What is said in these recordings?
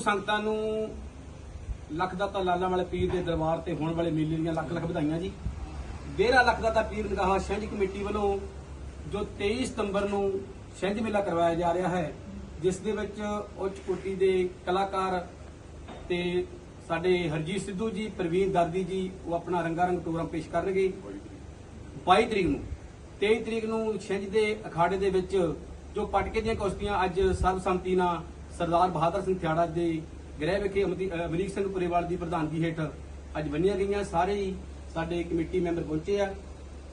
ਸੰਗਤਾਂ ਨੂੰ ਲੱਖ ਦਾਤਾ ਲਾਲਾ ਵਾਲੇ ਪੀਰ ਦੇ ਦਰਬਾਰ ਤੇ ਹੋਣ ਵਾਲੇ ਮੇਲੇ ਦੀਆਂ ਲੱਖ ਲੱਖ ਵਧਾਈਆਂ ਜੀ। ਡੇਰਾ ਲੱਖ ਦਾਤਾ ਪੀਰ ਨਿਗਾਹ ਛਿੰਝ ਕਮੇਟੀ ਵੱਲੋਂ ਜੋ 23 ਸਤੰਬਰ ਨੂੰ ਛਿੰਝ ਮੇਲਾ ਕਰਵਾਇਆ ਜਾ ਰਿਹਾ ਹੈ, ਜਿਸ ਦੇ ਵਿੱਚ ਉੱਚ ਕੋਟੀ ਦੇ ਕਲਾਕਾਰ ਤੇ ਸਾਡੇ ਹਰਜੀਤ ਸਿੱਧੂ ਜੀ, ਪ੍ਰਵੀਨ ਦਰਦੀ ਜੀ, ਉਹ ਆਪਣਾ ਰੰਗਾ ਰੰਗ ਪ੍ਰੋਗਰਾਮ ਪੇਸ਼ ਕਰਨਗੇ। 22 ਤਰੀਕ ਨੂੰ 23 ਤਰੀਕ ਨੂੰ ਛਿੰਝ ਦੇ ਅਖਾੜੇ ਦੇ ਵਿੱਚ ਜੋ ਪਟਕੇ ਦੀਆਂ ਕੁਸ਼ਤੀਆਂ ਅੱਜ ਸਰਬਸੰਮਤੀ ਨਾਲ ਸਰਦਾਰ ਬਹਾਦਰ ਸਿੰਘ ਥਿਆੜਾ ਦੇ ਗ੍ਰਹਿ ਵਿਖੇ ਅਮਦੀ- ਅਮਰੀਕ ਸਿੰਘ ਪੁਰੇਵਾਲ ਦੀ ਪ੍ਰਧਾਨਗੀ ਹੇਠ ਅੱਜ ਬੰਨੀਆਂ ਗਈਆਂ, ਸਾਰੇ ਹੀ ਸਾਡੇ ਕਮੇਟੀ ਮੈਂਬਰ ਪਹੁੰਚੇ ਆ।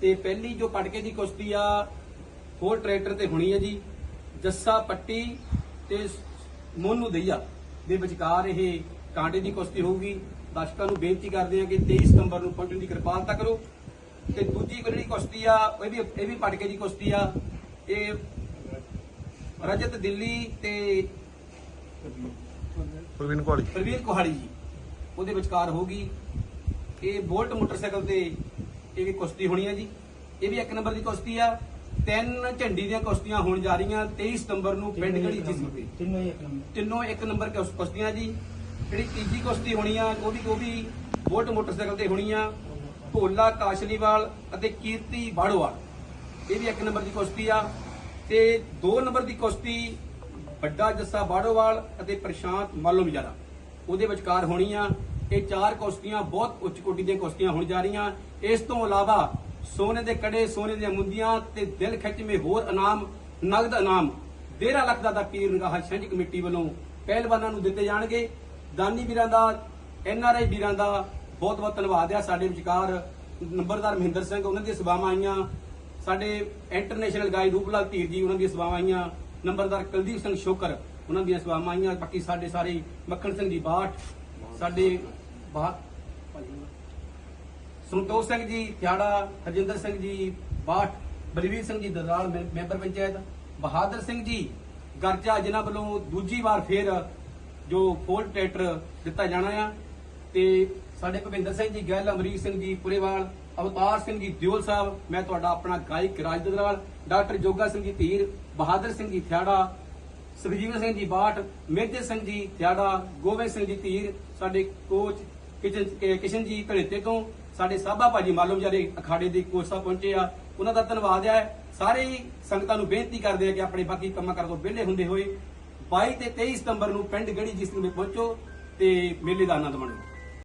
ਤੇ ਪਹਿਲੀ ਜੋ ਪਟਕੇ ਦੀ ਕੁਸ਼ਤੀ ਆ, ਹੋਰ ਟਰੈਕਟਰ ਤੇ ਹੋਣੀ ਹੈ ਜੀ, ਜੱਸਾ ਪੱਟੀ ਤੇ ਮੋਨੂ ਦਈਆ ਦੇ ਵਿਚਕਾਰ ਇਹ ਕਾਂਟੇ ਦੀ ਕੁਸ਼ਤੀ ਹੋਊਗੀ। ਦਰਸ਼ਕਾਂ ਨੂੰ ਬੇਨਤੀ ਕਰਦੇ ਆ ਕਿ 23 ਸਤੰਬਰ ਨੂੰ ਪਹੁੰਚਣ ਦੀ ਕਿਰਪਾਲਤਾ ਕਰੋ। ਤੇ ਦੂਜੀ ਜਿਹੜੀ ਕੁਸ਼ਤੀ ਆ, ਇਹ ਵੀ ਇਹ ਵੀ ਪਟਕੇ ਦੀ ਕੁਸ਼ਤੀ ਆ, ਇਹ ਰਜਤ ਦਿੱਲੀ ਤੇ ਪ੍ਰਵੀਨ ਕੋਲੀ ਪ੍ਰਵੀਨ ਕੋਹਾੜੀ ਜੀ। ਉਹਦੇ ਵਿਚਕਾਰ ਹੋਗੀ ਇਹ ਬੋਲਟ ਮੋਟਰਸਾਈਕਲ ਤੇ ਇਹ ਵੀ ਕੁਸ਼ਤੀ ਹੋਣੀ ਹੈ ਜੀ। ਇਹ ਵੀ ਇੱਕ ਨੰਬਰ ਦੀ ਕੁਸ਼ਤੀ ਆ। ਤਿੰਨ ਝੰਡੀ ਦੀਆਂ ਕੁਸ਼ਤੀਆਂ ਹੋਣ ਜਾ ਰਹੀਆਂ। 23 ਸਤੰਬਰ ਨੂੰ ਪਿੰਡ ਗੜੀ ਜਿਸਮ ਤੇ। ਤਿੰਨੋਂ ਹੀ ਇੱਕ ਨੰਬਰ। ਤਿੰਨੋਂ ਇੱਕ ਨੰਬਰ ਕੁਸ- ਕੁਸ਼ਤੀਆਂ ਜੀ। ਜਿਹੜੀ ਤੀਜੀ ਕੁਸ਼ਤੀ ਹੋਣੀ ਆ ਉਹ ਵੀ ਉਹ ਵੀ ਬੋਲਟ ਮੋਟਰਸਾਈਕਲ ਤੇ ਹੋਣੀ ਆ। ਭੋਲਾ ਕਾਸ਼ਲੀਵਾਲ ਅਤੇ ਕੀਰਤੀ ਬਾੜੋਵਾਲ। ਇਹ ਵੀ ਇੱਕ ਨੰਬਰ ਦੀ ਕੁਸ਼ਤੀ ਆ। ਤੇ ਦੋ ਨੰਬਰ ਦੀ ਕੁਸ਼ਤੀ ਵੱਡਾ ਜੱਸਾ ਬਾੜੋਵਾਲ ਅਤੇ ਪ੍ਰਸ਼ਾਂਤ ਮਾਲੋਮਜਾਰਾ ਉਹਦੇ ਵਿਚਕਾਰ ਹੋਣੀ ਆ ਇਹ ਚਾਰ ਕੁਸ਼ਤੀਆਂ ਬਹੁਤ ਉੱਚ ਕੋਟੀ ਦੀਆਂ ਕੁਸ਼ਤੀਆਂ ਹੋਣ ਜਾ ਰਹੀਆਂ। ਇਸ ਤੋਂ ਇਲਾਵਾ ਸੋਨੇ ਦੇ ਕੜੇ, ਸੋਨੇ ਦੀਆਂ ਮੁੰਦੀਆਂ ਤੇ ਦਿਲ ਖਿੱਚਵੇਂ ਹੋਰ ਇਨਾਮ, ਨਗਦ ਇਨਾਮ 13 ਲੱਖ ਦਾ ਦਾ ਪੀਰ ਨਿਗਾਹ ਛੰਝ ਕਮੇਟੀ ਵੱਲੋਂ ਪਹਿਲਵਾਨਾਂ ਨੂੰ ਦਿੱਤੇ ਜਾਣਗੇ। ਦਾਨੀ ਵੀਰਾਂ ਦਾ, ਐਨ ਆਰ ਆਈ ਵੀਰਾਂ ਦਾ ਬਹੁਤ ਬਹੁਤ ਧੰਨਵਾਦ ਆ। ਸਾਡੇ ਵਿਚਕਾਰ ਨੰਬਰਦਾਰ ਮਹਿੰਦਰ ਸਿੰਘ, ਉਹਨਾਂ ਦੀਆਂ ਸੇਵਾਵਾਂ ਆਈਆਂ। ਸਾਡੇ ਇੰਟਰਨੈਸ਼ਨਲ ਗਾਈ ਰੂਪਲਾਲ ਧੀਰ ਜੀ, ਉਹਨਾਂ ਦੀਆਂ ਸੇਵਾਵਾਂ ਆਈਆਂ। ਨੰਬਰਦਾਰ ਕੁਲਦੀਪ ਸਿੰਘ ਸ਼ੋਕਰ, ਉਹਨਾਂ ਦੀਆਂ ਸੇਵਾਵਾਂ ਆਈਆਂ, ਬਾਕੀ ਸਾਡੇ ਸਾਰੇ ਮੱਖਣ ਸਿੰਘ ਜੀ ਬਾਠ, ਸਾਡੇ ਬਾਠ ਸੰਤੋਖ ਸਿੰਘ ਜੀ ਥਿਆੜਾ ਹਰਜਿੰਦਰ ਸਿੰਘ ਜੀ ਬਾਠ, ਬਲਵੀਰ ਸਿੰਘ ਜੀ ਦਰਾਲ ਮੈ- ਮੈਂਬਰ ਪੰਚਾਇਤ, ਬਹਾਦਰ ਸਿੰਘ ਜੀ ਗਰਜਾ, ਜਿਨ੍ਹਾਂ ਵੱਲੋਂ ਦੂਜੀ ਵਾਰ ਫੇਰ ਜੋ ਫੋਲਡ ਟਰੈਕਟਰ ਦਿੱਤਾ ਜਾਣਾ ਆ, ਤੇ ਸਾਡੇ ਭਵਿੰਦਰ ਸਿੰਘ ਜੀ, ਗਿੱਲ ਅਮਰੀਕ ਸਿੰਘ ਜੀ, ਪੁਰੇਵਾਲ ਅਵਤਾਰ ਸਿੰਘ ਜੀ ਦਿਓਲ ਸਾਹਿਬ, ਮੈਂ ਤੁਹਾਡਾ ਆਪਣਾ ਗਾਇਕ ਰਾਜ ਦਦਰਾਲ ਡਾਕਟਰ ਜੋਗਾ ਸਿੰਘ ਜੀ ਧੀਰ, ਬਹਾਦਰ ਸਿੰਘ ਜੀ ਥਿਆੜਾ, ਸੁਖਜੀਵਨ ਸਿੰਘ ਜੀ ਬਾਠ ਮੇਜਰ ਸਿੰਘ ਜੀ ਥਿਆੜਾ, ਗੋਬਿੰਦ ਸਿੰਘ ਜੀ ਧੀਰ, ਸਾਡੇ ਕੋਚ ਕਿਸ਼ਨ ਜੀ ਧੜੇਤੇ ਤੋਂ, ਸਾਡੇ ਸਾਬਾ ਭਾਜੀ ਮਾਲੂਮ ਜਾਰੇ ਅਖਾੜੇ ਦੇ ਕੋਚ ਸਾਹਿਬ ਪਹੁੰਚੇ ਆ। ਉਹਨਾਂ ਦਾ ਧੰਨਵਾਦ ਹੈ। ਸਾਰੇ ਹੀ ਸੰਗਤਾਂ ਨੂੰ ਬੇਨਤੀ ਕਰਦੇ ਆ ਕਿ ਆਪਣੇ ਬਾਕੀ ਕੰਮਾਂ ਕਰ ਤੋਂ ਵਿਹਲੇ ਹੁੰਦੇ ਹੋਏ 22 ਤੇ 23 ਸਤੰਬਰ ਨੂੰ ਪਿੰਡ ਗੜੀ ਜਿਸ ਨੂੰ ਪਹੁੰਚੋ ਤੇ ਮੇਲੇ ਦਾ ਆਨੰਦ ਮਾਣੋ।